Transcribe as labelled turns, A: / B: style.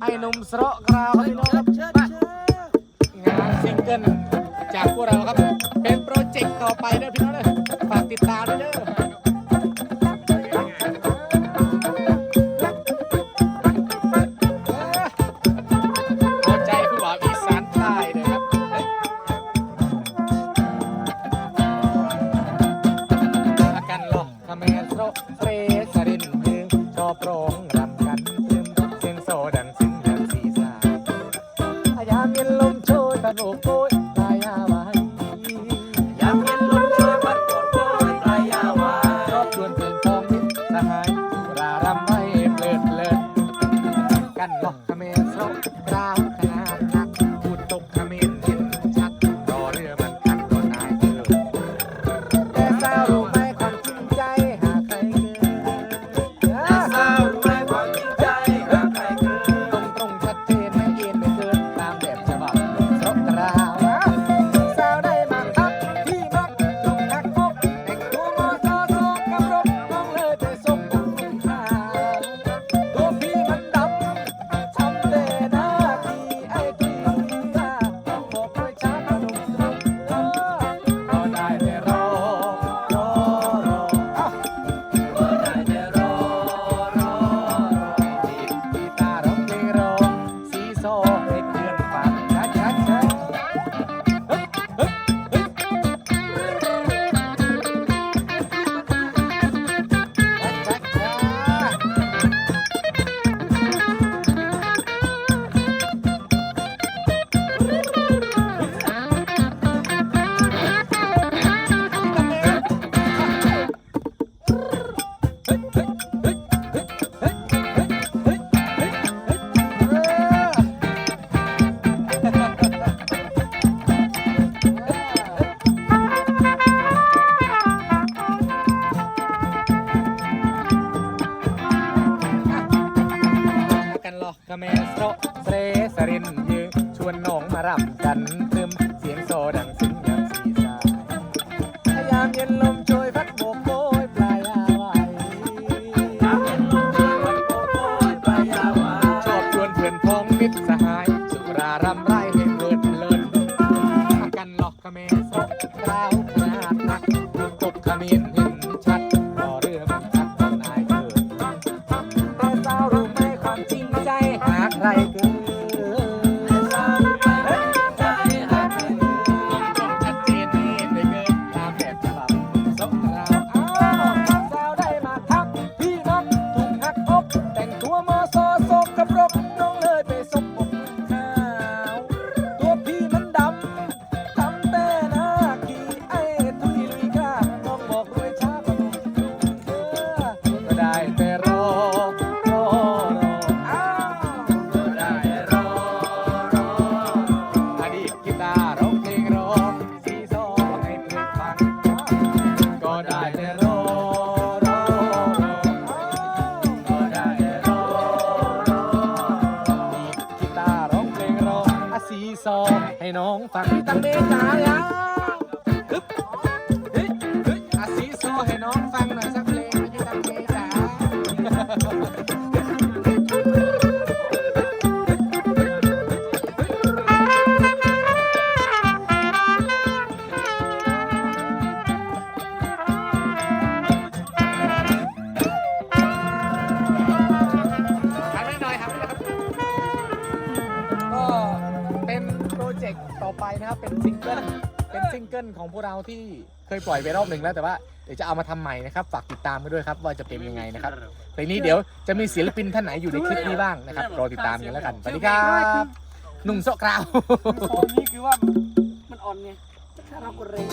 A: ไอ้หนุ่มสระกราวครับพี่น้งานซิงเกิลจากพวกเราครับ เป็นโปรเจกต์ต่อไปนะพี่น้องเด้ฝากติดตามด้วยเด้อ Começou é pra เมสโรเสรสรินยือชวนน้องมารับ like a ซอให้น้องฟังตั้งเมตตาแล้ว ไปนะครับเป็นซิงเกิลเป็นซิงเกิลของพวกเราที่เคยปล่อยไปรอบหนึ่งแล้วแต่ว่าเดี๋ยวจะเอามาทำใหม่นะครับฝากติดตามกันด้วยครับว่าจะเป็นยังไงนะครับเพลงนี้เดี๋ยวจะมีศิลปินท่านไหนอยู่ในคลิปนี้บ้างนะครับรอติดตามกันแล้วกันสวัสดีครับหนุ่มโซกราว
B: โซนี้คือว่ามันอ่อนไงถ้าเรากดเร็ว